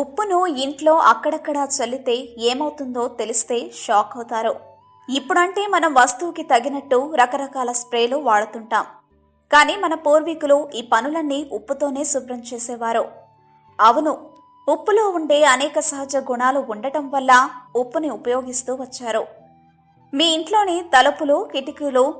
ఉప్పును ఇంట్లో అక్కడక్కడా చల్లితే ఏమవుతుందో తెలిస్తే షాక్ అవుతారు. ఇప్పుడంటే మనం వస్తువుకి తగినట్టు రకరకాల స్ప్రేలు వాడుతుంటాం. కానీ మన పూర్వీకులు ఈ పనులన్నీ ఉప్పుతోనే శుభ్రం చేసేవారు. అవును ఉప్పులో ఉండే అనేక సహజ గుణాలు ఉండటం వల్ల ఉప్పుని ఉపయోగిస్తూ వచ్చారు. మీ ఇంట్లోని తలుపులు కిటికీలు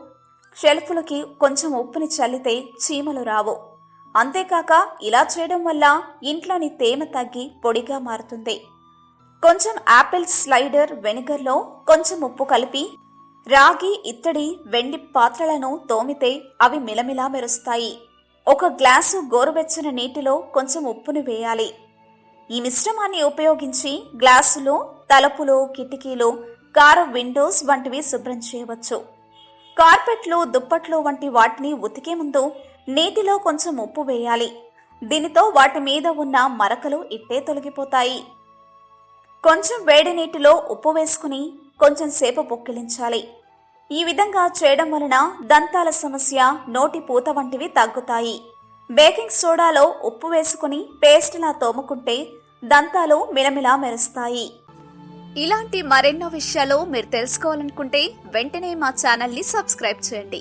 షెల్ఫ్లకి కొంచెం ఉప్పుని చల్లితే చీమలు రావు. అంతేకాక ఇలా చేయడం వల్ల ఇంట్లోని తేమ తగ్గి పొడిగా మారుతుంది. కొంచెం యాపిల్ స్లైడర్ వెనిగర్లో కొంచెం ఉప్పు కలిపి రాగి ఇత్తడి వెండి పాత్రలను తోమితే అవి మిలమిలా మెరుస్తాయి. ఒక గ్లాసు గోరువెచ్చని నీటిలో కొంచెం ఉప్పును వేయాలి. ఈ మిశ్రమాన్ని ఉపయోగించి గ్లాసులు తలుపులు కిటికీలు కారు విండోస్ వంటివి శుభ్రం చేయవచ్చు. కార్పెట్లు దుప్పట్లు వంటి వాటిని ఉతికే ముందు నీటిలో కొంచెం ఉప్పు వేయాలి. దీనితో వాటి మీద ఉన్న మరకలు ఇట్టే తొలగిపోతాయి. కొంచెం వేడి నీటిలో ఉప్పు వేసుకుని కొంచెం సేపు పొక్కిలించాలి. ఈ విధంగా చేయడం వలన దంతాల సమస్య నోటి పూత వంటివి తగ్గుతాయి. బేకింగ్ సోడాలో ఉప్పు వేసుకుని పేస్ట్లా తోముకుంటే దంతాలు మిలమిలా మెరుస్తాయి. ఇలాంటి మరెన్నో విషయాలు మీరు తెలుసుకోవాలనుకుంటే వెంటనే మా ఛానల్ని సబ్స్క్రైబ్ చేయండి.